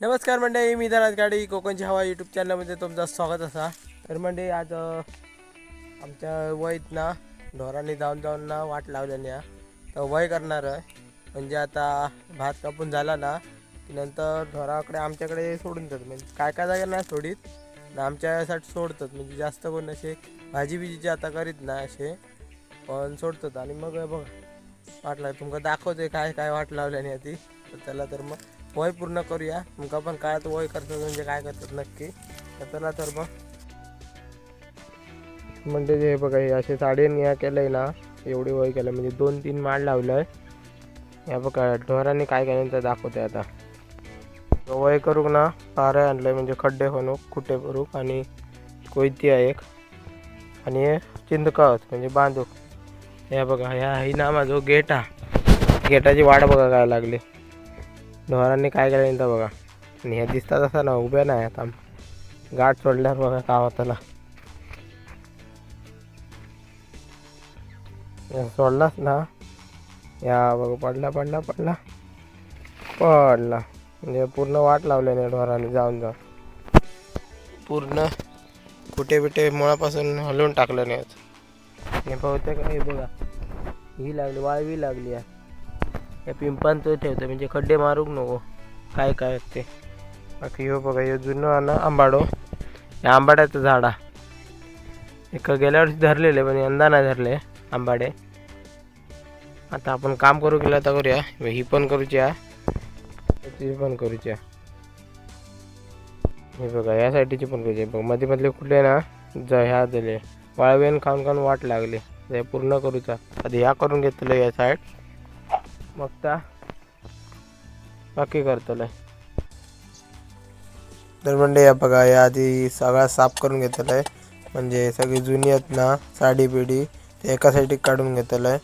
नमस्कार मंडळी मी धनात गाडी कोकणची हवा यूट्यूब चॅनलमध्ये तुमचं स्वागत असा. तर मंडळी आज आमच्या वयत ना ढोरांनी जाऊन जाऊन ना वाट लावल्याने हा. तर वय करणार आहे. म्हणजे आता भात कापून झाला ना की नंतर ढोराकडे आमच्याकडे सोडून देतात. म्हणजे काय काय जागा नाही सोडीत ना आमच्यासाठी सोडतात. म्हणजे जास्त कोण असे भाजी बिजीचे आता करीत ना असे पण सोडतात. आणि मग बघा वाट लाव तुमका दाखवते काय काय वाट लावल्याने ती. तर त्याला तर मग वय पूर्ण करूया. तुमका पण काय वय करतात म्हणजे काय करतात नक्की. तर चला तर मग. म्हणजे हे बघा हे असे साडेन या केलंय ना एवढी वय केलं म्हणजे दोन तीन माड लावलंय. या बघा ढोराने काय केलं तर दाखवते आता वय करूक ना पारे आणलंय म्हणजे खड्डे बनवूक कुठे करूक आणि कोयती आहे एक. आणि हे चिंदकावत म्हणजे बांधूक. हे बघा ह्या ही ना माझं गेट. हा गेटाची वाट बघा काय लागली. ढोरांनी काय केलं नाही तर बघा. आणि ह्या दिसतात असं ना उभे नाही आता गाठ सोडल्यावर बघा का होताला सोडलाच ना. या बघा पडला पडला पडला. पडला. म्हणजे पूर्ण वाट लावल्याने ढोराने जाऊन जाऊन. पूर्ण कुठे बिटे मुळापासून हलवून टाकलं नाही हे बहुतेक हे बघा ही लागली वाळवी लागली आहे. या पिंपान तो ठेवतो म्हणजे खड्डे मारूक नको. काय काय ते. बाकी हो बघा हे जुनं आणि ना आंबाडो. या आंबाड्याचं झाड एक गेल्या वर्षी धरलेले पण यंदा नाही धरले आंबाडे. आता आपण काम करू केलं तर करूया? ही पण करूची हा ती पण करूची आहे. हे बघा या साईडची पण करूची बघमध्ये मधले कुठले ना ज ह्या दिले. वाळवेन खाऊन खाऊन वाट लागली. पूर्ण करूचा. आधी ह्या करून घेतलं या साईड मग त्या बाकी करतलं तर म्हणजे या बघा या आधी सगळा साफ करून घेतलं आहे. म्हणजे सगळी जुनी आहेत ना साडी बिडी ते एका साईडी काढून घेतलं आहे.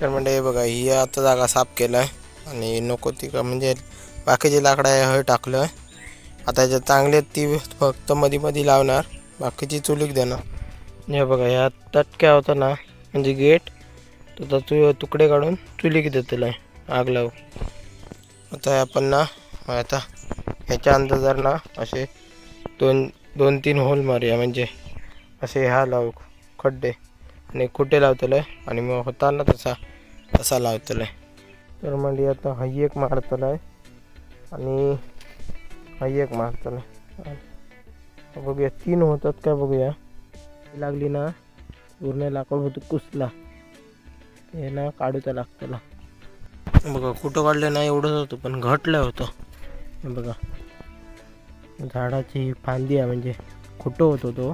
तर म्हणजे हे बघा ही आता जागा साफ केलं आहे आणि नको तिकडं म्हणजे बाकीची लाकडं आहे हे टाकलं आहे. आता ज्या चांगली आहेत ती फक्त मध्ये मध्ये लावणार बाकीची चुलीक देणार. हे बघा ह्या तटक्या होता ना म्हणजे गेट तर तु तुकडे काढून चुलीक देतलं आहे आग लावू आता आपण ना आता ह्याच्या अंदाजार ना असे दोन दोन तीन होल मारूया म्हणजे असे ह्या लावू खड्डे. आणि कुठे लावतले आणि मग होता ना तसा तसा लावतलं तर म्हणजे आता हाई एक मारतला आहे आणि हाई एक मारतला आहे बघूया तीन होतात काय बघूया? लागली ना पूर्ण लाकूड होतो कुसला. हे ना काढूचा लागतला. बघा कुठं काढलं नाही एवढंच होतं पण घटलं होतं. बघा. झाडाची फांदी आहे म्हणजे खोटं होतो तो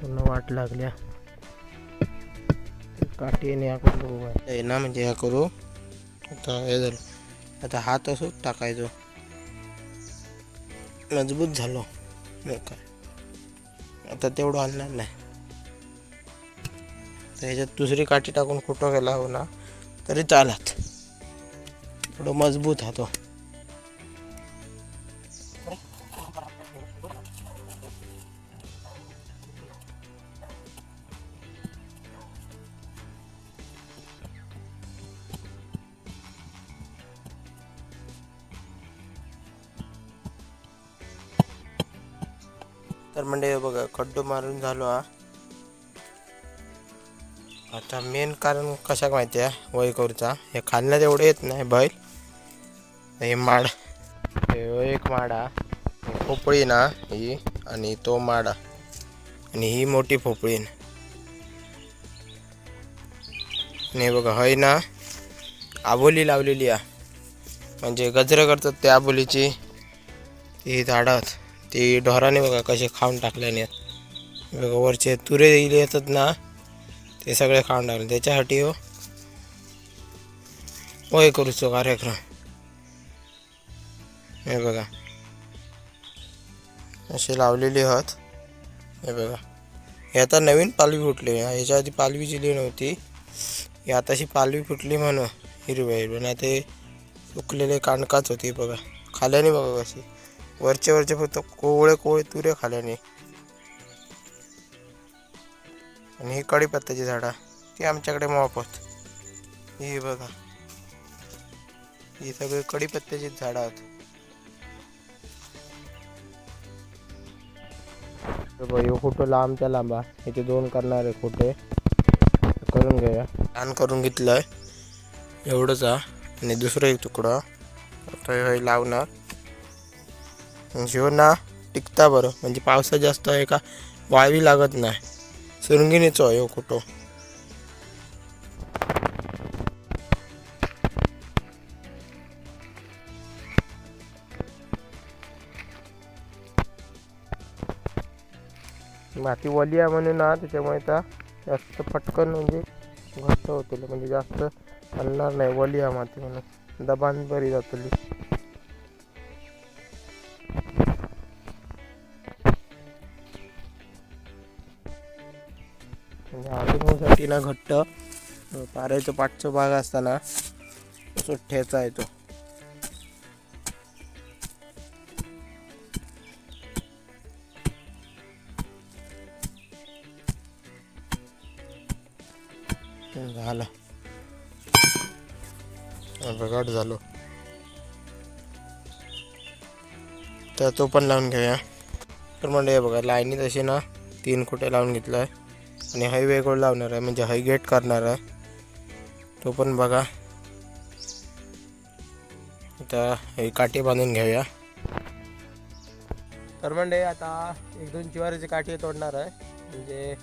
पूर्ण वाट लागल्या. काठीने ह्या करू बघू ना म्हणजे ह्या करू. आता हे झालं. आता हात असो टाकायचो. मजबूत झालो. मग काय आता तेवढं आणणार नाही. तर ह्याच्यात दुसरी काठी टाकून कुठं गेला हो ना तरी चालत. थोडं मजबूत हा तो. झालो हा. आता मेन कारण कशाक माहिती आहे? वय करूचा हे खालण्यात एवढं येत नाही बैल. हे माड. हे एक माडा. पोपळी ना ही आणि तो माडा. आणि ही मोठी पोपळी आणि बघा हय ना. आबोली लावलेली आहे. म्हणजे गजरं करतात त्या आबोलीची. ती झाडात ती ढोराने बघा कसे खाऊन टाकल्याने. बघा वरचे तुरे इले येतात ना ते सगळे खाऊन टाकले. त्याच्यासाठी हो होय करूचो कार्यक्रम. हे बघा. असे लावलेले आहात. हे बघा. हे आता नवीन पालवी फुटली. ह्याच्या आधी पालवी दिली नव्हती. ही आताशी पालवी फुटली म्हणून हिरव्या हिरव्या नाही ते सुकलेले कांडकाच होती बघा. खाल्याने बघा कशी वरचे वरचे फक्त कोवळे कोवळे तुरे खाल्याने. आणि ही कढीपत्त्याची झाडा ती आमच्याकडे मोफत ही बघा. ही सगळी कढीपत्त्याची झाडं आहेत. फोटो लांबच्या लांबा याचे दोन करणारे फोटे करून घेऊया. लहान करून घेतलंय. एवढंच हा आणि दुसरं एक तुकडा. आता हे लावणार. ह्यो ना टिकता बरं. म्हणजे पावसात जास्त आहे का वाळवी लागत नाही. सुरंगिनीचो ह्यो फोटो माती वली आहे म्हणून ना त्याच्यामुळे आता जास्त पटकन म्हणजे घट्ट होतील. म्हणजे जास्त हलणार नाही वली आहे माती म्हणून. दबान बरी जातली. ना घट्ट पाऱ्याचं पाठचा भाग असताना असं ठेचा आहे तो. झालं. बघाट झालो. तर तो पण लावून घेऊया. तर म्हणजे बघा लाईनी तशी ना तीन कुठे लावून घेतलं आहे आणि हाय वेगळं लावणार आहे म्हणजे हाय गेट करणार आहे. तो पण बघा. आता हे काठी बांधून घेऊया. तर म्हणजे आता एक दोन चिवारीचे काठी तोडणार आहे. म्हणजे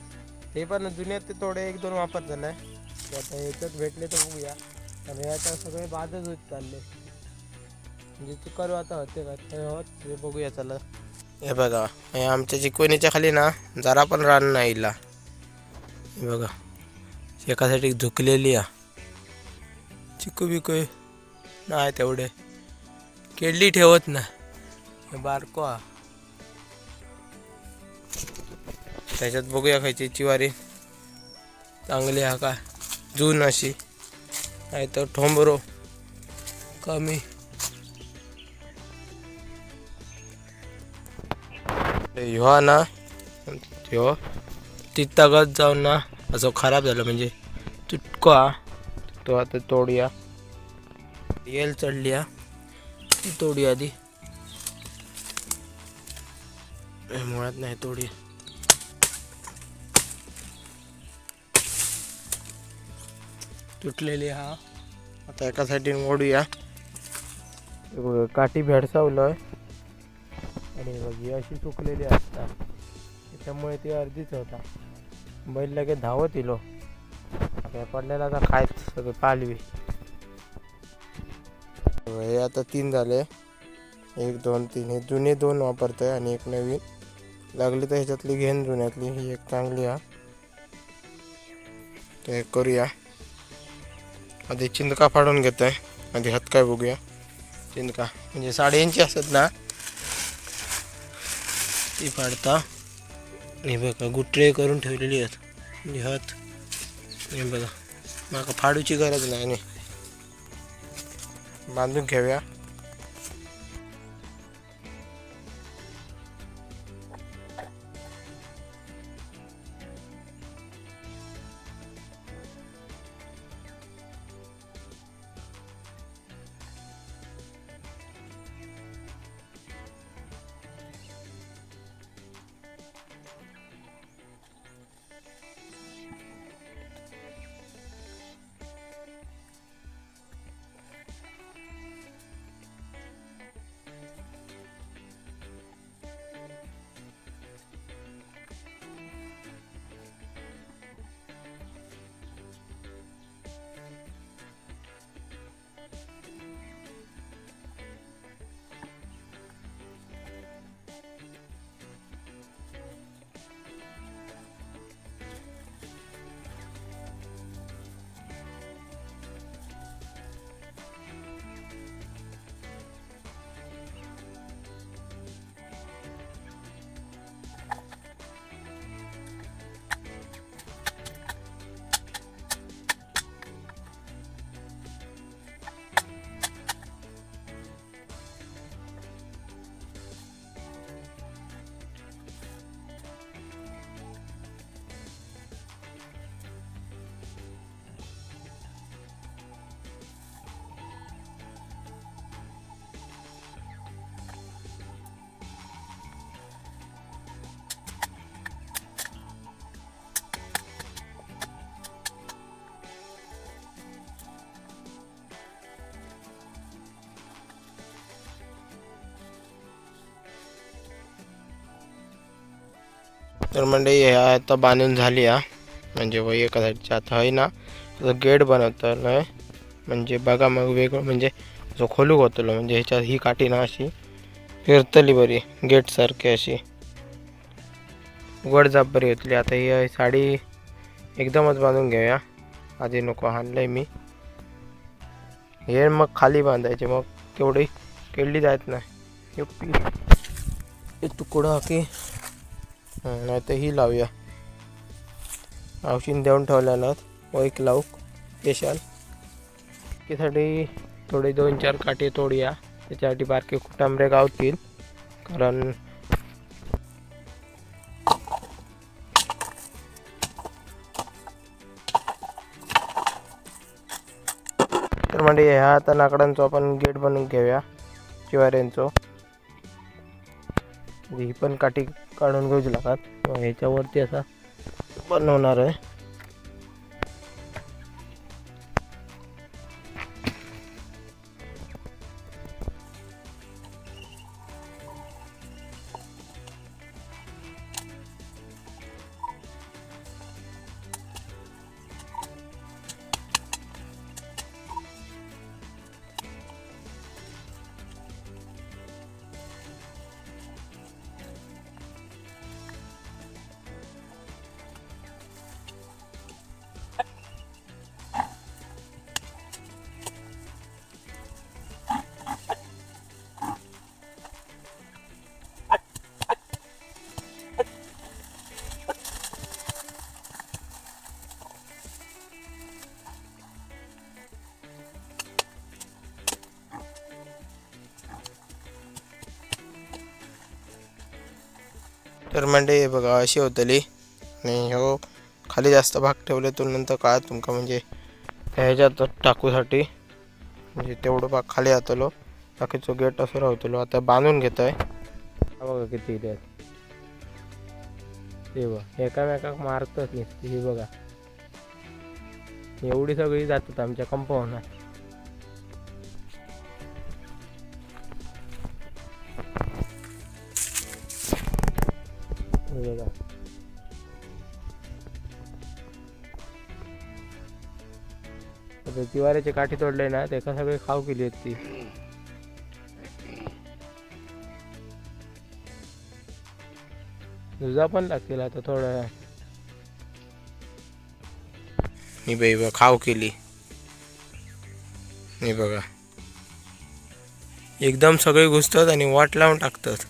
ते पण जुन्यात ते थोडे एक दोन वापर झाला. ते आता याच्यात भेटले तर बघूया. आणि आता सगळे बादच होत चालले. म्हणजे चुकार आता होते का? ते होत ते बघूया चला. हे बघा हे आमच्या चिकवणीच्या खाली ना जरा पण रान नाही इला. हे बघा. शेकासाठी झुकलेली आ चिकू बिकू नाही तेवढे. केळली ठेवत ना हे बारको आ त्याच्यात बघूया खायची चिवारी. चांगली हा का? जून अशी. नाही तर ठोंबरो. कमी. ह्यो ना. ह्यो तिथगत जाऊन ना असं खराब झालं म्हणजे तुटको हा तो आता तोडूया. येल चढली ती तोडूया आधी. मुळात नाही तोडी. तुटलेली हा. आता एका साईडीन ओढूया काठी भेडसावलं आणि बघ ही अशी चुकलेली असतात. त्याच्यामुळे ती अर्धीच होता. बैल लगेच धावत इलो काय पडलेला आता खायच सगळं पालवी. हे आता तीन झाले. एक दोन तीन. हे जुने दोन वापरतोय आणि एक नवीन. लागली तर ह्याच्यातली घेन जुन्यातली. ही एक चांगली हा. ते करूया. आधी चिंदका फाडून घेतोय. आधी हात काय बघूया. चिंदका. म्हणजे साडेऐंशी असत ना. ती फाडता. हे बघा गुटळे करून ठेवलेली आहेत. म्हणजे लिहत हे बघा. माका फाडूची गरज नाही बांधून घेऊया तर म्हणजे ह्या आता बांधून झाली हा. म्हणजे वय एका साईडच्या आता आहे ना. आता गेट बनवतलं म्हणजे बघा मग वेगळं म्हणजे जो खोलूक होतलो म्हणजे ह्याच्यात ही काठी ना अशी फिरतली बरी गेटसारखी अशी. उघड जाप बरी होतली आता ही साडी एकदमच बांधून घेऊया. आधी नको आणलंय मी. हे मग खाली बांधायचे मग तेवढी केळली जात नाही. युप्पी तुकडा की नाही तर ही लावूया. औषध देऊन ठेवल्यानं व एक लावू. स्पेशल. त्यासाठी थोडे दोन चार काटे तोडूया. त्याच्यासाठी बारके कुटांबरे गावतील. कारण तर म्हणजे ह्या आता लाकडांचो आपण गेट बनवून घेऊया. शिवाऱ्यांचो. ही पण काठी काढून घेऊची लागतात मग ह्याच्यावरती असा बनवणार आहे. तर म्हणजे हे बघा अशी होतली. आणि हो खाली जास्त भाग ठेवले तर नंतर काय तुमका म्हणजे ह्याच्यात टाकूसाठी. म्हणजे तेवढं भाग खाली जातलो. बाकीचं गेट असं राहतलो. आता बांधून घेतो आहे बघा किती इथे ते बघा एकामेकाक मारतच नाही हे बघा. एवढी सगळी जातात आमच्या कंपाऊंडात बघा आता तिवाऱ्याची काठी तोडले ना त्याका सगळे खाऊ केली आहेत ती. दुजा पण लागतील आता थोडं मी बाई बा खाऊ केली. मी बघा. एकदम सगळे घुसतात आणि वाट लावून टाकतात.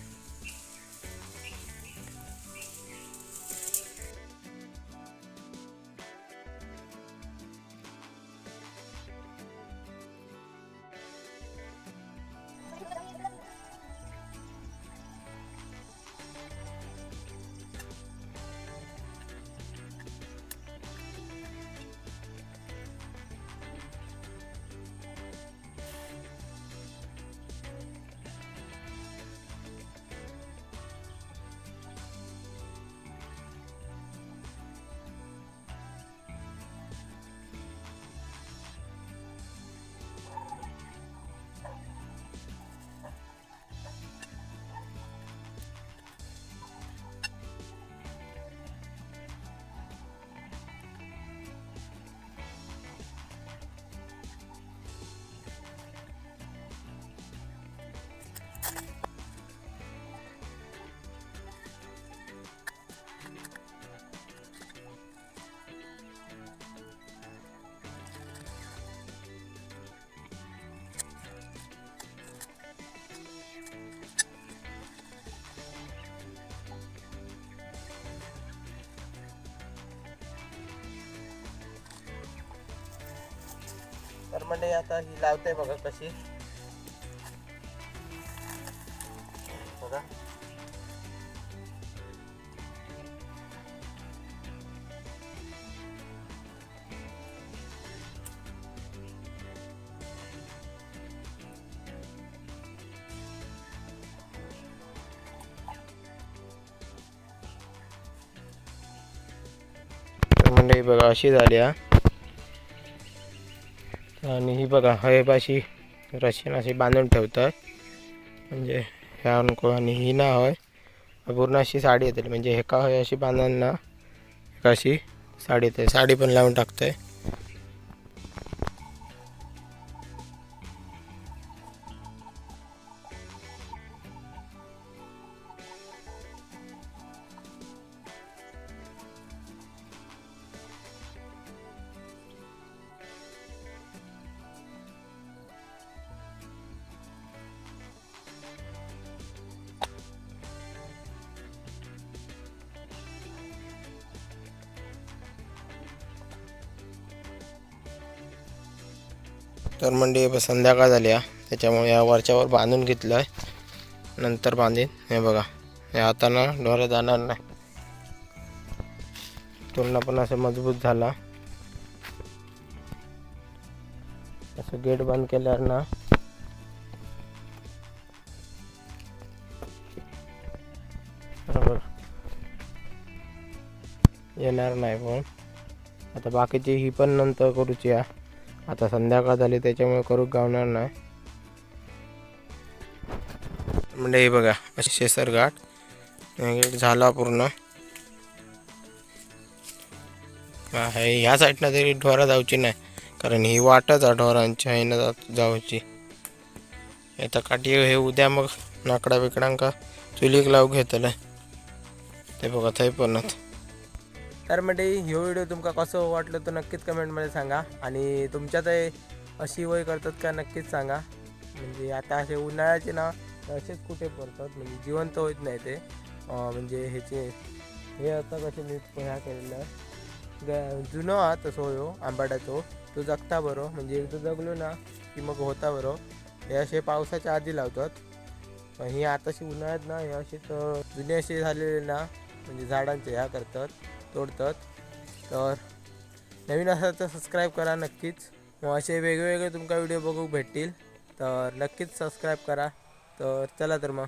तर म्हणजे आता ही लावते बघा कशी बघा तर म्हणजे ही बघा अशी झाली हा आणि ही बघा हयपाशी रशीन अशी बांधून ठेवतात. म्हणजे ह्या नको आणि ही ना होय पूर्ण अशी साडी येते. म्हणजे एका अशी बांधांना एका अशी साडी येते. साडी पण लावून टाकतोय. तर म्हणजे संध्याकाळ झाली हा. त्याच्यामुळे या वरच्यावर बांधून घेतलं आहे नंतर बांधीन. हे बघा. हे हाताना ढोरं जाणार नाही. तुलना पण असं मजबूत झाला. असं गेट बंद केल्यावर ना बरोबर. येणार नाही पण आता बाकीची ही पण नंतर करूची आहे आता संध्याकाळ झाली त्याच्यामुळे करू गावणार नाही. म्हणजे हे बघा अशी शेसर घाट. गेट झाला पूर्ण. ह्या साईडनं तरी ढोरा जाऊची नाही कारण ही वाटच आहे ढोरांची आहे ना जाऊची. आता काठी हे उद्या मग नाकडा बिकडांका चुलीक लावू घेतलं ते बघा थंय पण तर म्हणजे ह्यो व्हिडिओ तुमका कसं वाटलं तर नक्कीच कमेंटमध्ये सांगा आणि तुमच्यातही अशी वय करतात का नक्कीच सांगा. म्हणजे आता असे उन्हाळ्याचे ना असेच कुठे पडतात म्हणजे जिवंत होत नाही ते. म्हणजे ह्याचे हे आता कसे मी ह्या केलेलं. ग जुनं हा तसो हो आंबाड्याचो. तो जगता बरो म्हणजे एकदा जगलो ना की मग होता बरो. हे असे पावसाच्या आधी लावतात. हे ही आताशी उन्हाळ्यात ना हे असे तर जुने असे झालेले ना म्हणजे झाडांचे ह्या करतात. तोडतात. तर नवीन असाल तर सबस्क्राईब करा नक्कीच. मग असे वेगवेगळे तुमका व्हिडिओ बघू भेटतील. तर नक्कीच सबस्क्राईब करा. तर चला तर मग.